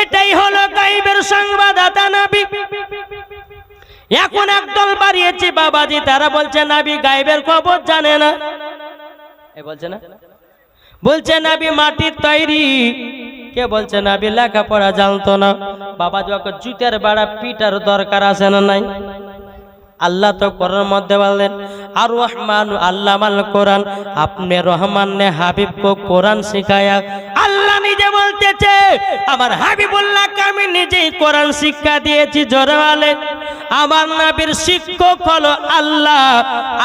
এটাই হলো গাইবের সংবাদদাতা নবী। এখন একদল বাড়িয়েছে বাবাজি, তারা বলছে, নাবি, গাইবের খবর জানে না। এ বলছে না? বলছে, নাবি, মাটির তৈরি। কে বলছে, নাবি, লেখাপড়া জানতো না। বাবা যখন জুতের বাড়া পিটার দরকার আছে না নাই? আল্লাহ তো কোরআন মধ্যে বললেন, আর রহমান আল্লাহ কোরআন। আপনি রহমান নে হাবিব কো কোরআন শিখায়া আল্লাহ নিজে বলতেছে আমার হাবিবুল্লাহকে আমি নিজেই কোরআন শিক্ষা দিয়েছি জোরওয়ালে আমার নবীর শিক্ষক হলো আল্লাহ।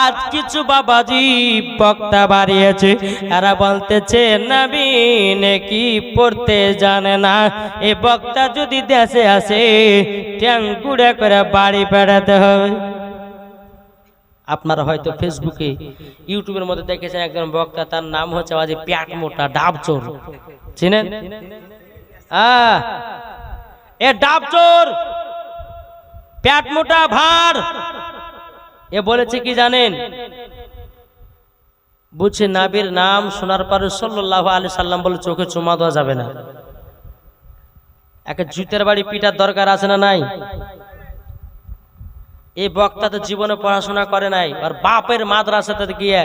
আজ কিছু বাবাজি বক্তা বাড়িয়েছে, এরা বলতেছে, নবী কি পড়তে জানে না। এ বক্তা যদি দেশে আসে, ট্যাং করে বাড়ি বেড়াতে হবে। আপনারা হয়তো ফেসবুকে ইউটিউবের মধ্যে দেখেছেন একজন বক্তা, তার নাম হচ্ছে আজ প্যাট মোটা, ডাব চোর। চিনেন? এ ডাব চোর! প্যাট মোটা ভার! এ বলেছে কি জানেন? বুঝছে নাবির নাম শোনার পরে সাল্লাহ আলি সাল্লাম বলে চোখে চুমা দেওয়া যাবে না। একটা জুতের বাড়ি পিটার দরকার আছে না নাই? এই বক্তা তো জীবনে পড়াশোনা করে নাই, আর বাপের মাদ্রাসাতে গিয়ে,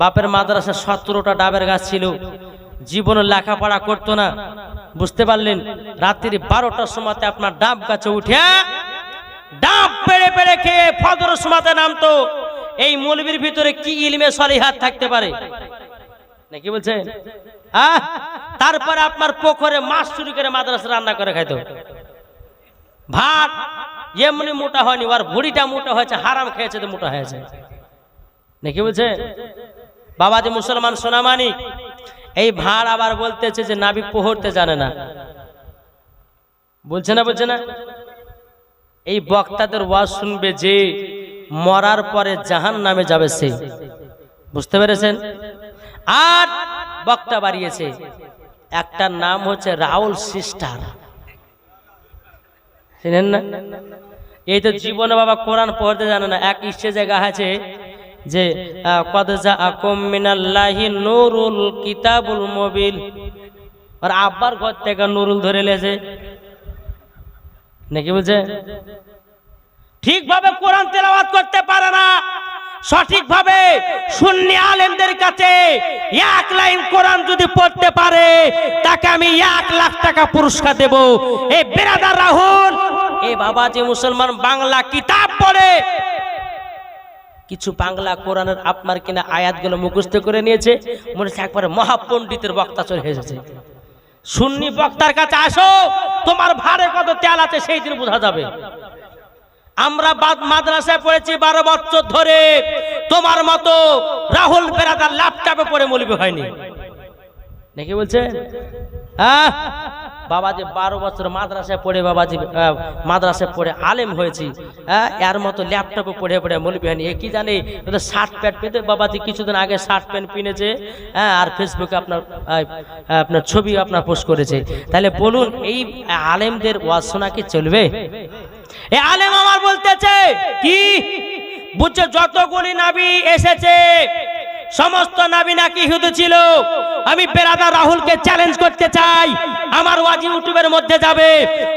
বাপের মাদ্রাসা সতেরোটা ডাবের গাছ ছিল। জীবনে লেখাপড়া করতো না। বুঝতে পারলেন? রাত্রি বারোটার সময়তে আপনার ডাব গাছে উঠে, ডাব পেড়ে পেড়ে খেয়ে ফজর সময়তে নামতো। এই মৌলবির ভিতরে কি ইলমে সলিহাত থাকতে পারে? নাকি বলছেন? আহ! তারপরে আপনার পুকুরে মাছ চুরি করে মাদ্রাসা রান্না করে খাইতো। ভাত এমনি মোটা হয়নি, ওর ভুড়িটা মোটা হয়েছে, হারাম খেয়েছে তো মোটা হয়েছে। নাকি বলছে? বাবা যে মুসলমান সোনামানি, এই ভাড় আবার বলতেছে যে নাবি পোহরতে জানে না। বলছে না বলছে না। এই বক্তাদের ওয়াজ শুনবে যে মরার পরে জাহান নামে যাবে সে। বুঝতে পেরেছেন? আর বক্তা বাড়িয়েছে একটা নাম হচ্ছে রাউল সিস্টার। চিনেন না? এই তো জীবনে বাবা কোরআন পড়তে জানে না। এক ইচ্ছে জায়গা আছে যে যা নুরুল কিতাবুল মোবিল আর আব্বার ঘর থেকে নুরুল ধরে লেছে। নাকি বলছে? ঠিকভাবে কোরআন না সঠিকভাবে সুন্নি আলেমদের কাছে এক লাইন কোরআন যদি পড়তে পারে, তাকে আমি এক লাখ টাকা পুরস্কার দেব। এই বেরাদার রাহুল এই বাবাজি মুসলমান বাংলা কিতাব পড়ে, কিছু বাংলা কোরআনের আপনার কিনা আয়াতগুলো মুখস্থ করে নিয়েছে, মনে হচ্ছে একবারে মহাপণ্ডিতের বক্তা চলে এসেছে। সুন্নি বক্তার কাছে আসো, তোমার ভারে কত তেল আছে সেই দিন বোঝা যাবে। আমরা বাদ মাদ্রাসায় পড়েছি বারো বছর ধরে। তোমার মতো রাহুল বেরাদার ল্যাপটপে পড়ে মলিবি হয়নি। নাকি বলছে? হ্যাঁ? বাবাজি বারো বছর মাদ্রাসায় পড়ে, বাবাজি মাদ্রাসায় পড়ে আলেম হয়েছি। হ্যাঁ? এর মতো ল্যাপটপে পড়ে পড়ে মলিবি হয়নি। এ কি জানে? শার্ট প্যান্ট পেতে বাবাজি কিছুদিন আগে শার্ট প্যান্ট কিনেছে হ্যাঁ? আর ফেসবুকে আপনার আপনার ছবি আপনার পোস্ট করেছে। তাহলে বলুন, এই আলেমদের ওয়াজ শোনা কি চলবে? এ আলেম আমার বলতেছে, কি? বুঝছ, যতগুলি নাবি এসেছে, সমস্ত নাবি নাকি হিন্দু ছিল। আমি বেরাদা রাহুলকে চ্যালেঞ্জ করতে চাই। আমার ওয়াজ ইউটিউবের মধ্যে যাবে,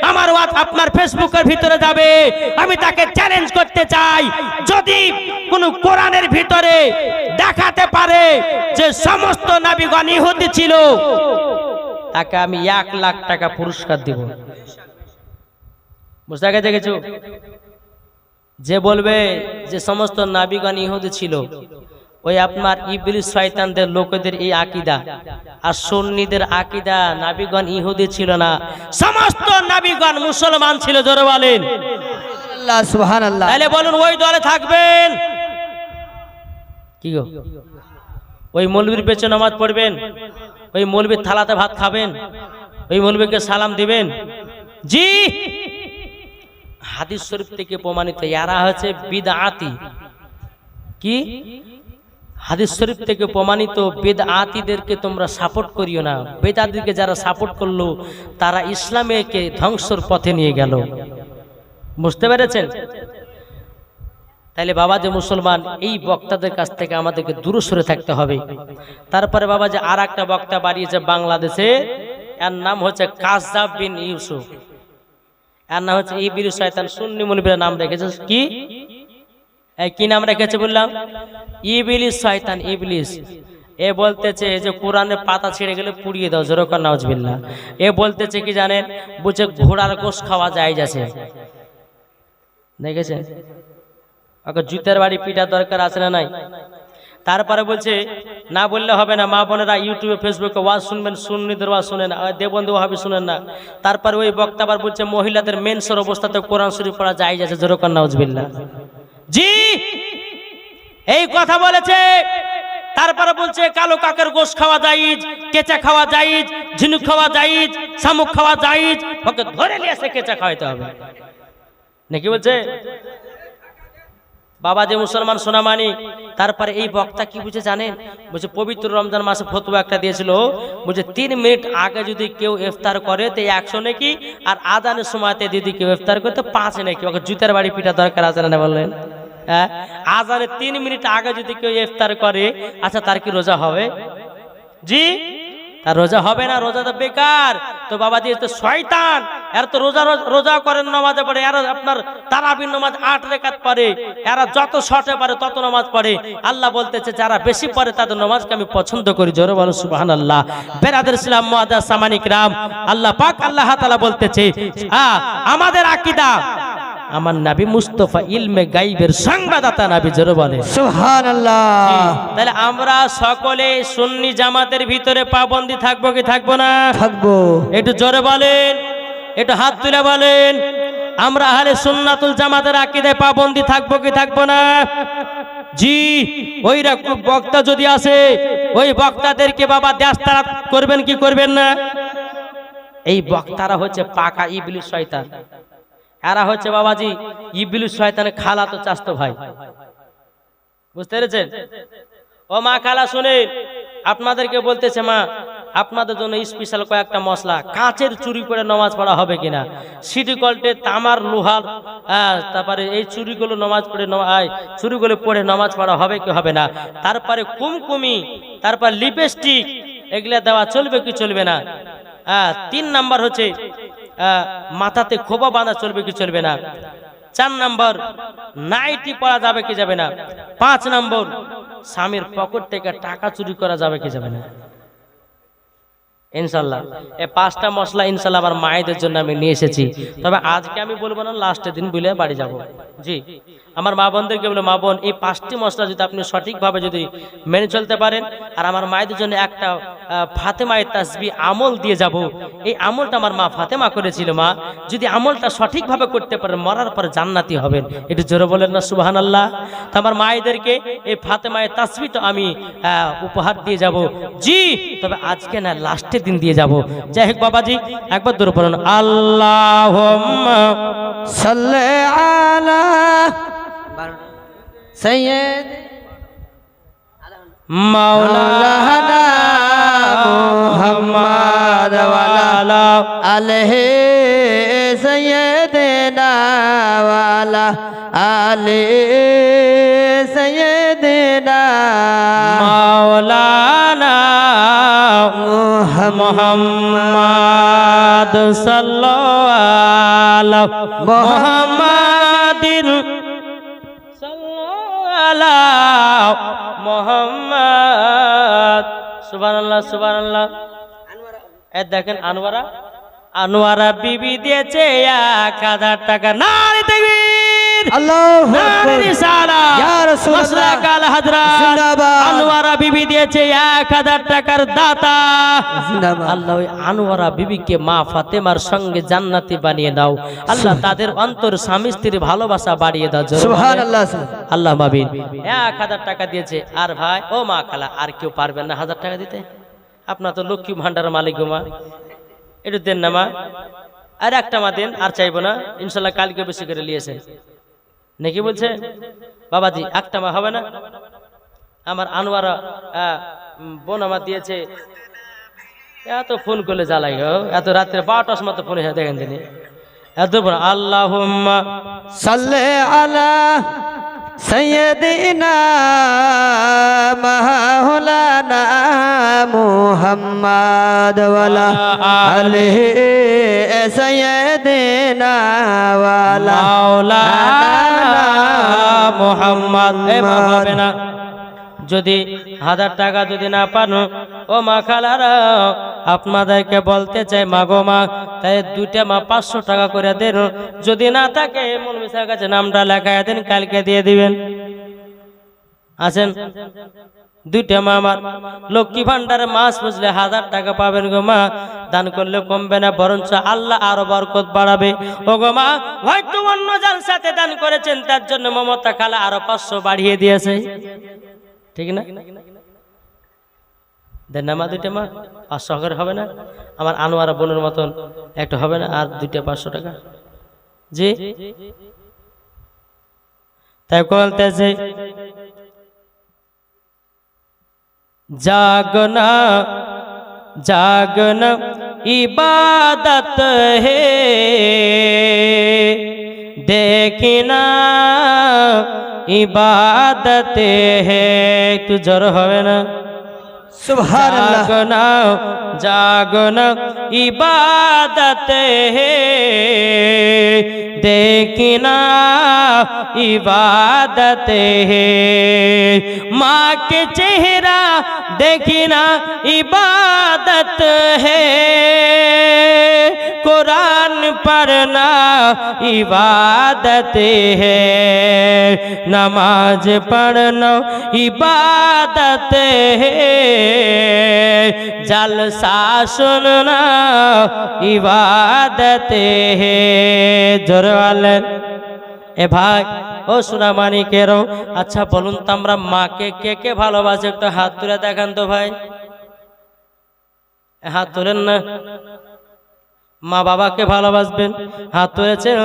আমার ওয়াজ আপনার ফেসবুকের ভিতরে যাবে। আমি তাকে চ্যালেঞ্জ করতে চাই, যদি কোনো কোরআনের ভিতরে দেখাতে পারে যে সমস্ত নাবিগণ ইহুদি ছিল, তাকে আমি এক লাখ টাকা পুরস্কার দিব। বুঝতে গেছে কিছু যে বলবে যে সমস্ত নাবিগণ ইহুদি ছিল ওই আপনার ইবলিস শয়তানদের লোকেদের এই আকিদা। আর সন্নিদের আকিদা নাবিগণ ইহুদি ছিল না। সমস্ত নাবিগণ মুসলমান ছিল জোরে বলেন। তাহলে বলুন ওই দলে থাকবেন? কি গো? ওই মৌলবীর পেছনে নামাজ পড়বেন? ওই মৌলবীর থালাতে ভাত খাবেন? ওই মৌলবীকে সালাম দিবেন? জি! হাদিস শরীফ থেকে প্রমাণিত এরা হচ্ছে বিদআতি। কি? হাদিস শরীফ থেকে প্রমাণিত, বেদআতিদেরকে তোমরা সাপোর্ট করিও না। বেদাতিকে যারা সাপোর্ট করল, তারা ইসলামেকে ধ্বংসর পথে নিয়ে গেল। বুঝতে পেরেছেন? তাহলে বাবা যে মুসলমান, এই বক্তাদের কাছ থেকে আমাদেরকে দূরে সরে থাকতে হবে। তারপরে বাবা যে আর একটা বক্তা বাড়িয়েছে বাংলাদেশে, এর নাম হচ্ছে কাজাব বিন ইউসুফ। এর নাম হচ্ছে ইবিল শয়তান সুন্নি মুনিবের নাম রেখেছে কি? কি নাম রেখেছে বললাম? ইবিলিস শয়তান, ইবলিস। এ বলতেছে যে কোরআনের পাতা ছিঁড়ে গেলে পুড়িয়ে দাও, জোরকার নাউজবিল্লাহ এ বলতেছে কি জানেন? বুঝে ঘোড়ার গোশ খাওয়া যায় যাচ্ছে। দেখেছেন? ওকে জুতের বাড়ি পিটার দরকার আছে না নাই? তারপরে বলছে, না বললে হবে না, মা বোনেরা ইউটিউবে, ফেসবুকে ওয়াজ শুনবেন, সুন্নিদের ওয়াজ শুনেন দেবন্ধু হবে শুনেন না। তারপরে ওই বক্তা আবার বলছে, মহিলাদের মেন্সের অবস্থাতে কোরআন শরীফ পড়া যায় যাচ্ছে, জোরকার নাউজবিল্লাহ। জি! এই কথা বলেছে। তারপরে বলছে, কালো কাকের গোশ খাওয়া যাইজ কেঁচা খাওয়া যাইজ ঝিনুক খাওয়া যাইজ শামুক খাওয়া যাইজ ওকে ধরে নিয়ে এসে কেঁচা খাওয়াইতে হবে। নাকি বলছে? বাবা যে মুসলমান সোনামানি, তারপরে এই বক্তা কি বুঝে জানেন? বলছে পবিত্র রমজান মাসে ফতুয়া একটা দিয়েছিল। বলছে তিন মিনিট আগে যদি কেউ ইফতার করে, তো একশো নাকি, আর আদানের সময়তে যদি কেউ ইফতার করে, তো পাঁচ নাকি। ওকে জুতার বাড়ি পিঠা দরকার আছে না বললেন? হ্যাঁ? আজানের তিন মিনিট আগে যদি কেউ ইফতার করে আচ্ছা তার কি রোজা হবে? জি? তার রোজা হবে না, রোজা তো বেকার। তো বাবাজি, এ তো শয়তান। এরা তো রোজা রোজা করেন নামাজে পড়ে, এরা আপনার তারাবির নামাজ আট রেখাত পড়ে, এরা যত শর্টে পারে তত নামাজ পড়ে। আল্লাহ বলতেছে, যারা বেশি পড়ে, তাদের নামাজকে আমি পছন্দ করি। জোরে বলো সুবাহান আল্লাহ বেরাদের ইসলাম মুআদ্দা সামানিক রাম। আল্লাহ পাক আল্লাহ তাআলা বলতেছে আমাদের আকীদা আমার নবী মুস্তফা ইলমে গাইবের সংবাদদাতা নাবি জোরে বলে। তাহলে আমরা সকলে সুন্নি জামাতের ভিতরে পাবন্দি থাকব কি থাকব না? থাকব। একটু জোরে বলেন একটু হাত তুলে বলেন আমরা হালে সুন্নাতুল জামাতের আকিদায় পাবন্দি থাকব কি থাকব না? জি ওই রকম বক্তা যদি আসে ওই বক্তাদেরকে বাবা দেশ তারা করবেন কি করবেন না? এই বক্তারা হচ্ছে পাকা ইবলিশ শয়তান। এরা হচ্ছে বাবাজি ইবলিশ শয়তানের খালা তো চাস্তো ভাই। বুঝতে পেরেছেন? ও মা খালা শুনে আপনাদেরকে বলতেছে মা, আপনাদের জন্য স্পেশাল কয়েকটা মশলা, কাঁচের চুরি করে নামাজ পড়া হবে কিনা? সিটি কল্টে তামার লোহার তারপরে এই চুরিগুলো নামাজ পড়ে চুরিগুলো পড়ে নামাজ পড়া হবে কি হবে না? তারপরে কুমকুমি, তারপর লিপস্টিক এগুলা দেওয়া চলবে কি চলবে না? তিন নাম্বার হচ্ছে মাথাতে খোবা বাঁধা চলবে কি চলবে না? চার নম্বর, নাইটি পরা যাবে কি যাবে না? পাঁচ নম্বর, স্বামীর পকেট থেকে টাকা চুরি করা যাবে কি যাবে না? ইনশাল্লাহ। এই পাঁচটা মশলা ইনশাল্লাহ আমার মায়েদের জন্য আমি নিয়ে এসেছি। তবে আজকে আমি বলব না, লাস্টের দিন বুলে বাড়ি যাব। জি। আমার মা বোনদেরকে বলে, মা বোন, এই পাঁচটি মশলা যদি আপনি সঠিকভাবে যদি মেনে চলতে পারেন, আর আমার মায়েদের জন্য একটা ফাতেমায়ের তাসবি আমল দিয়ে যাব, এই আমলটা আমার মা ফাতেমা করেছিল, মা। যদি আমলটা সঠিকভাবে করতে পারেন, মরার পর জান্নাতি হবেন। একটু জোরে বলেন না সুবাহান আল্লাহ তো আমার মায়েদেরকে এই ফাতেমায়ের তো আমি উপহার দিয়ে যাব। জি, তবে আজকে না লাস্টের দিন দিয়ে যাব। যাই হোক, বাবাজি, একবার দূরে পড়ুন আল্লাহ সাল্লে আলা সৈয়দ মাওলানা মুহাম্মদ ওয়ালা আলহে সৈয়দনা ওয়ালা আলে সৈয়দনা মাওলানা মুহাম্মদ সাল্লাল্লাহু মুহাম্মাদিন সাল্লাল্লাহু মুহাম্মদ। সুবহানাল্লাহ সুবহানাল্লাহ। এ দেখেন আনোয়ারা। আনোয়ারা বিবি দিয়েছে এক হাজার টাকা। নারী তাকবীর আল্লাহু। আনোয়ারা বিবি দিয়েছে এক হাজার টাকার দাতা। আল্লাহ আনোয়ারা বিবিকে মা ফাতেমার সঙ্গে জান্নাতি বানিয়ে দাও। আল্লাহ তাদের অন্তর স্বামী স্ত্রীর ভালোবাসা বাড়িয়ে দাও আল্লাহ মাবিন। এক হাজার টাকা দিয়েছে। আর ভাই ও মা খালা আর কেউ পারবেন না হাজার টাকা দিতে? আপনার তো লক্ষ্মী ভান্ডার মালিক মা। একটু দেন না মা। আর একটা মা দেন আর চাইব না। ইনশাল্লাহ কালকে বেশি করে নিয়েছেন। নাকি বলছে? বাবাজি, একটা মা হবে না? আমার আনোয়ারা বোন আমার দিয়েছে। এত ফোন করলে জ্বালাই গো। এত রাত্রে বারোটার সময় তো ফোন দেখেন তিনি। এত আল্লাহ সাল্লে আলা সৈয়দিনা মাওলানা মুহাম্মদ ওয়ালা আলিহি সৈয়দিনা ওয়ালা মাওলানা মোহাম্মদ এ যদি হাজার টাকা যদি না পানো, ও মা খালারা, আপনাদেরকে বলতে চাই, মা গো মা, তাই দুইটা মা পাঁচশো টাকা করে দেন। যদি না থাকে মনমিসার কাছে নামটা লেখায় দেন, কালকে দিয়ে দিবেন। আছেন? দুইটা মা আমার। লক্ষ্মী ভান্ডারে মাছ বুঝলে হাজার টাকা পাবেন গো মা। দান করলে কমবে না, বরঞ্চ আল্লাহ আরও বরকত বাড়াবে। ও গো মা, হয়তো অন্য যার সাথে দান করেছেন, তার জন্য মমতা খালা আরও পাঁচশো বাড়িয়ে দিয়েছে। ঠিক না দেন না মা দুইটা মা পাঁচশো করে হবে না আমার আনোয়ারা বোনের মতন একটা হবে না আর দুইটা পাঁচশো টাকা জি তাই বলতেছে जागना जागना इबादत है देखना ইবাদতে হে একটু জ্বর হবে না? জাগনা জাগনা ইবাদতে হে দেখিনা ইবাদতে হে মাকে চেহারা দেখিনা ইবাদত হে इबादत है कुरान पढ़ना इबादत है नमाज पढ़ना इबादत है जलसा सुनना इबादत है जोर वाले এ ভাই ও সোনামানিকেরও আচ্ছা বলুন তো আমরা মাকে কে কে ভালোবাসে একটু হাত তুলে দেখান তো ভাই এ হাত তোলেন না মা বাবাকে ভালোবাসবেন? হাত তুলেছেন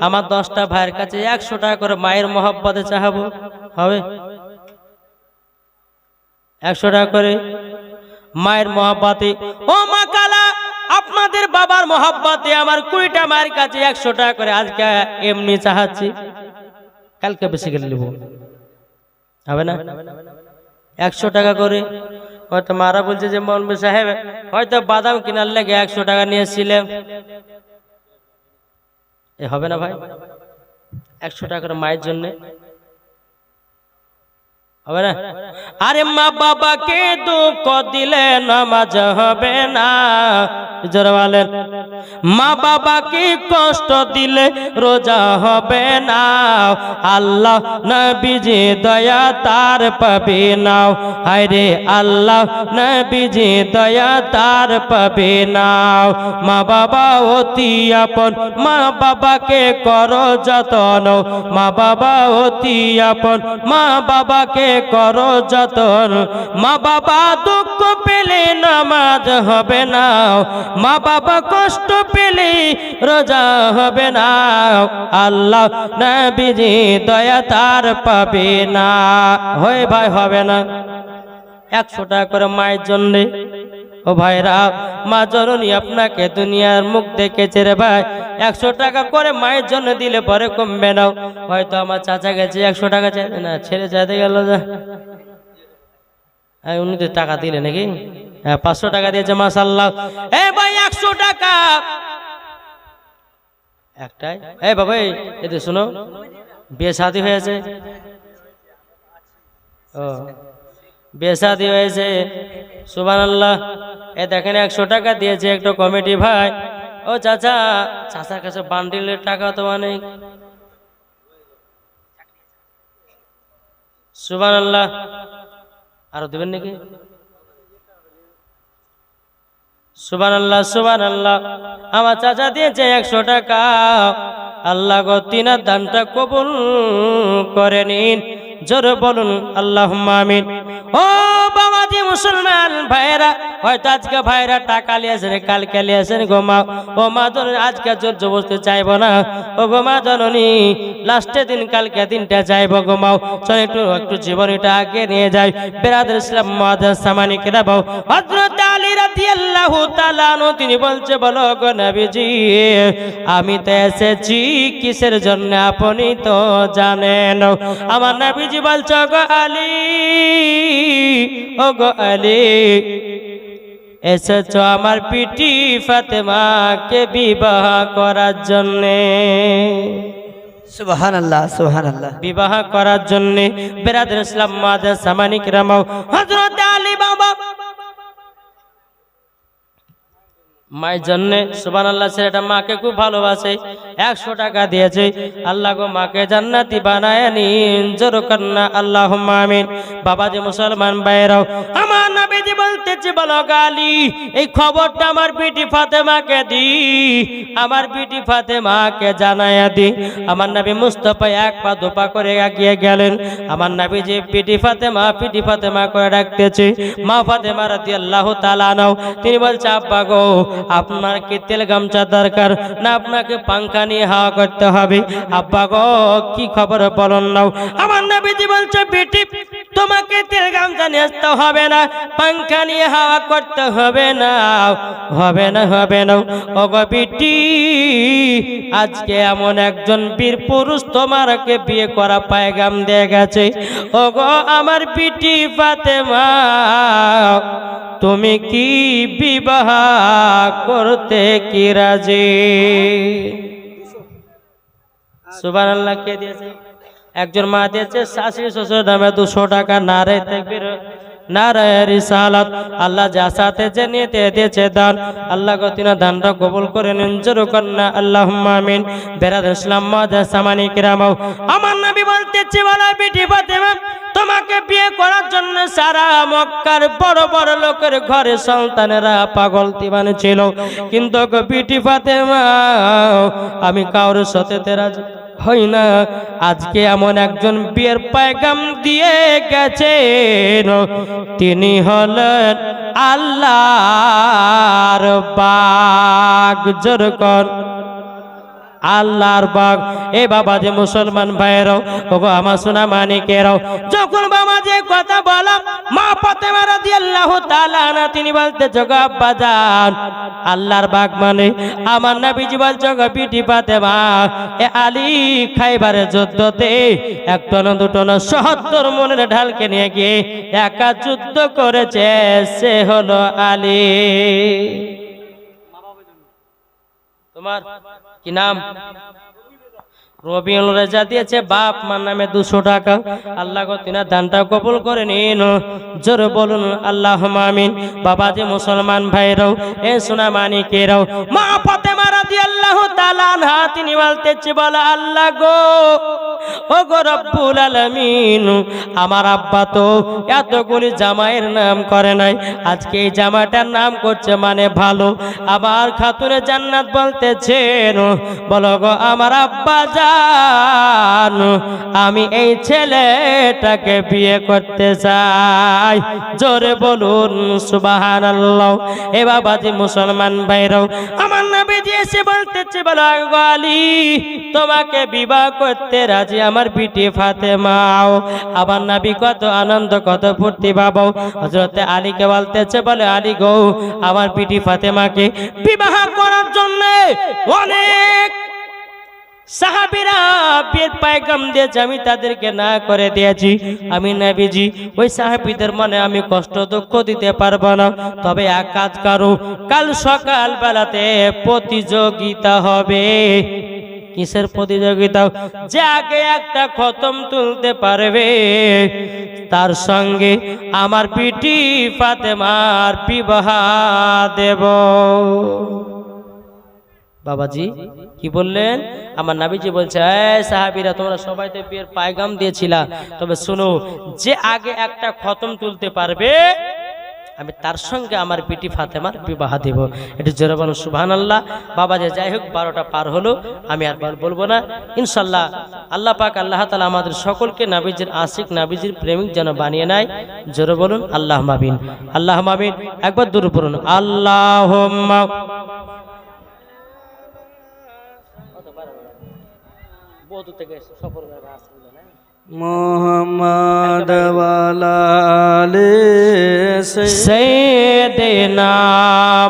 আমার দশটা ভাইয়ের কাছে একশো টাকা করে মায়ের মহব্বতে চাহাবো। হবে? একশো টাকা করে মায়ের মহাব্বাতে। ও মা কালা, আপনাদের বাবার মহাব্বাতে আমার কুড়িটা মায়ের কাছে একশো টাকা করে আজকে এমনি চাহাচ্ছি। কালকে বেশি গেলে নেব। হবে না? একশো টাকা করে হয়তো মারা বলছে যে মনবে সাহেব হয়তো বাদাম কেনার লেগে একশো টাকা নিয়েছিলেন। এ হবে না ভাই, একশো টাকা করে মায়ের জন্যে আরে মা বাবাকে দুঃখ দিলে নামাজ হবে না। জোরে বলেন। মা বাবাকে কষ্ট দিলে রোজা হবে না। আল্লাহ নবীজি দয়া তার পাবে নাও। হায়রে আল্লাহ নবীজি দয়া তার পাবে নাও। মা বাবা অতি আপন। মা বাবাকে করো যতন। মা বাবা অতি আপন। মা বাবাকে করো যতন মা বাবা দুঃখ পেলে নামাজ হবে না। মা বাবা কষ্ট পেলে রোজা হবে না। আল্লাহ নবীজি দয়া তার পাবে না। হয় ভাই, হবে না। একশো টাকা করে মায়ের জন্যে ও ভাইরা, মা জননী আপনাকে দুনিয়ার মুখ দেখেছে রে ভাই। একশো টাকা করে মায়ের জন্য দিলে পরে কমবে নাও হয়তো আমার চাচা গেছে, একশো টাকা চাইতে না, ছেড়ে চাইতে গেল যা। হ্যাঁ উনি তো টাকা দিলে নাকি? হ্যাঁ পাঁচশো টাকা দিয়েছে মাসাল্লাহ এ ভাই, একশো টাকা। একটাই? এ বাবা, এই এতে শোনো, বিয়ে শাদি হয়েছে। ও বিয়ে শাদি হয়েছে। সুবান আল্লাহ এ দেখেন একশো টাকা দিয়েছে একটা কমিটি ভাই। ও চাচা, চাচার কাছে বান্ডিলের টাকা তো অনেক। সুবান আল্লাহ আরও দেবেন নাকি? সুবান আল্লাহ সুবান আল্লাহ আমার চাচা দিয়েছে একশো টাকা। আল্লাহ গো, তিনার দানটা কবুল করে নিন। জোরে বলুন আল্লাহ আমিন। ও বাবাজি মুসলমান ভাইরা, হয়তো আজকে ভাইরা টাকা লিয়েছেন কালকে লিয়েছেন গো মা। ও মা জননী আজকে জোর জবরদস্তি চাইব না। ও গো মা জননী লাস্টের দিন, কালকে দিনটা যাইব গোমাও চল একটু একটু জীবনীটা আগে নিয়ে যাই। বেরাদের ইসলাম মাদার সামানি কেরাবাও হযরত আলী রাদিয়াল্লাহু তাআলা তিনি বলছে, বলো গো নবীজি, আমি তো এসেছি, কিসের জন্য আপনি তো জানেন? আমার নবীজি বলছে গো আলী ও গো আলী এসেছ আমার পিটি ফাতেমাকে বিবাহ করার জন্যে। সুবহান আল্লাহ সুবহান আল্লাহ বিবাহ করার জন্য বেরাদ ইসলাম মাদ সামানিক রামাও হজরত আলী বাবা মায়ের জন্যে সুবান আল্লাহ ছেলেটা মাকে খুব ভালোবাসে, একশো টাকা দিয়েছে। আল্লাহ গো, মাকে জান্নাতি বানায় নিন জোর কন্যা আল্লাহ মামিন বাবা যে মুসলমান বাইরাও আমার নাবিজি বলতেছে, বলো গালি, এই খবরটা আমার বিটি ফাতেমাকে দি, আমার বিটি ফাতেমাকে জানায়া দি। আমার নবী মুস্তফা এক পা দুপা করে এগিয়ে গেলেন। আমার নবী যে পিটি ফাতেমা পিটি ফাতেমা করে ডাকতেছে, মা ফাতেমা রাতি আল্লাহ তালা নাও তিনি বলছে, আব্বা গো আপনার কি তেল গামছা দরকার, না আপনাকে পাঙ্খা নিয়ে হাওয়া করতে হবে। আব্বা গো, কি খবর বলুন নাও। আমার নবীজি বলছে, বেটি তোমাকে তেল গামছা আসতে হবে না পাঙ্খা নিয়ে হাওয়া করতে হবে না। হবে না হবে না। ও গো বেটি, আজকে এমন একজন বীর পুরুষ তোমারকে বিয়ে করা পায়গাম দিয়ে গেছে। ও গো আমার পিটি ফাতেমা, তুমি কি বিবাহ করতে কি রাজি? সুবান আল্লাহ কে দিয়েছে? একজন মা দিয়েছে, শাশুড়ি শ্বশুর দামে দুশো টাকা না নারে তেকবির নারায় রিসালাত। আল্লাহ যা সাথে যে নিতে দিয়েছে দান। আল্লাহ গতিনা দানটা কবুল করে নিন জোরু কন্যা আল্লাহ আমিন। বেরাদ ইসলাম সামানি কিরামাও। আমার নবী বলতেছে, বলা বিটি ফাতেমা, তোমাকে বিয়ে করার জন্য সারা মক্কার বড় বড় লোকের ঘরে সন্তানেরা পাগল দিবানে ছিল। কিন্তু বিটি ফাতেমা, আমি কারোর সাথে রাজি হই না। আজকে এমন একজন বিয়ের পায়গাম দিয়ে গেছেন। তিনি হলেন আল্লাহর বাগ জোর কর। আল্লাহর বাগ। এ বাবা যে মুসলমান ভাইয়েরাও, ওগো আমার সোনা মানিকেরাও, যখন বাবা যে কথা বলা, মা ফাতেমা রাদিয়াল্লাহু তাআলা না তিনি বলতে জগা আব্বা যান আল্লাহর বাগ মানে আমার নবীজি বলছে গো পিটি ফাতেমা, এ আলী খাইবারে যুদ্ধতে একটা না দুটো সহত্তর মনের ঢালকে নিয়ে গিয়ে একা যুদ্ধ করেছে, সে হলো আলী। তোমার কি নাম? রবিউল রেজা দিয়েছে, বাপ, মার নামে দুশো টাকা। আল্লাহ গো তিনা দানটা কবুল করে নিন। জোরে বলুন আল্লাহ মামিন বাবা যে মুসলমান ভাইরাও, এ সোনা মানিকেরাও মা পথে মারা দিয়ে আল্লাহ তালান তিনি নিবালতেছি বলা আল্লাহ গো। ও রব্বুল আলামিন, আমার আব্বা তো এতগুলি জামাইয়ের নাম করে নাই। আজকে এই জামাটার নাম করছে মানে ভালো। আবার খাতুনে জান্নাত বলতেছেন, বলো গো আমার আব্বা জান, আমি এই ছেলেটাকে বিয়ে করতে চাই। জোরে বলুন সুবাহান আল্লাহ এ বাবাজি মুসলমান ভাইরাও, আমার নবীজি এসে বলতেছে, বলো আলী তোমাকে বিবাহ করতে রাজি আমার বিটি ফাতেমাও আমার নবী কত আনন্দ, কত ফুর্তি বাবাও হজরতে আলীকে বলতেছে, বলে, আলী গৌ, আমার বিটি ফাতেমাকে বিবাহ করার জন্য অনেক সাহাবিরা বিয়ের পায়গাম দিয়েছে, আমি তাদেরকে না করে দিয়েছি। আমি নবীজি, ওই সাহাবিদের মনে আমি কষ্ট, দুঃখ দিতে পারব না। তবে এক কাজ করো, কাল সকাল বেলাতে প্রতিযোগিতা হবে। কিসের প্রতিযোগিতা? যে আগে একটা খতম তুলতে পারবে, তার সঙ্গে আমার পিটি ফাতেমার বিবাহ দেব। বাবাজি, কি বললেন? আমার নাবিজি বলছে সাহাবিরা, তোমরা সবাই তো বিয়ের পায়গাম দিয়েছিলা। তবে শুনো, যে আগে একটা খতম তুলতে পারবে আমি তার সঙ্গে আমার পিটি ফাতেমার বিবাহ দেব। এটি জোরে বলো সুবহান আল্লাহ বাবা যে যাই হোক, বারোটা পার হলো, আমি আর বলব না। ইনশাল্লাহ আল্লাহ পাক, আল্লাহ তালা আমাদের সকলকে নাবিজির আশিক, নাবিজির প্রেমিক যেন বানিয়ে নেয়। জোরে বলুন, আল্লাহ মাবিন আল্লাহ মাবিন একবার দূর পড়ুন আল্লাহ থেকে সফর মোহাম্মদ ওয়ালা আলে সৈয়দনা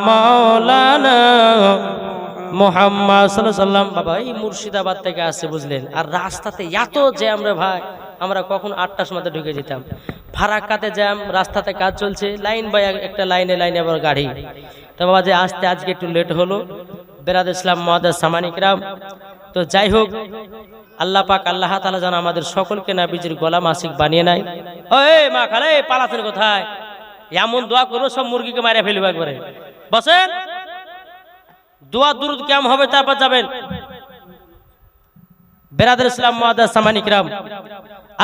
মাওলানা মোহাম্মদ সাল্লাল্লাহু সাল্লাম বাবা, এই মুর্শিদাবাদ থেকে আসছে, বুঝলেন? আর রাস্তাতে এত জ্যাম রে ভাই, আমরা কখন আটটার সময় ঢুকে যেতাম। ফারাক্কাতে জ্যাম, রাস্তাতে কাজ চলছে, লাইন বাই একটা লাইনে লাইনে আবার গাড়ি। তো বাবা, যে আসতে আজকে একটু লেট হলো। বেরাদ ইসলাম মহাদাস সামানিকরাম তো যাই হোক আল্লাহ পাক আল্লাহ তালা যেন আমাদের সকলকে নাবিজির গোলাম আশিক বানিয়ে নেয়। ওই মা খালে পালাতেন কোথায়? এমন দোয়া করো, সব মুরগিকে মারে ফেলবে একবারে। বসেন। দোয়া দুরুদ কেমন হবে তারপর যাবেন। বেরাদের ইসলাম মহাদাস সামানিকরাম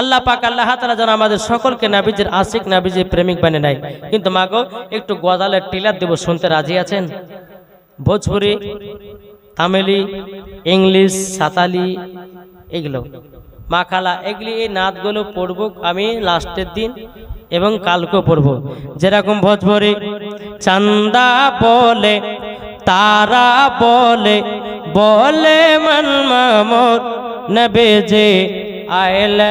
আল্লাহ পাক আল্লাহ তালা যেন আমাদের সকলকে নাবিজের আশিক নাবিজের প্রেমিক বানিয়ে নেয়। কিন্তু মাগো একটু গজালের টিলার দেব, শুনতে রাজি আছেন? ভোজপুরি, তামিলি, ইংলিশ, সাতালি এগুলো। মাখালা এগুলি এই নাচগুলো পড়ব আমি লাস্টের দিন এবং কালকে পড়ব। যেরকম ভোজপুরি, চান্দা বলে, তারা বলে বলে মন মামর নবে যে আয়লা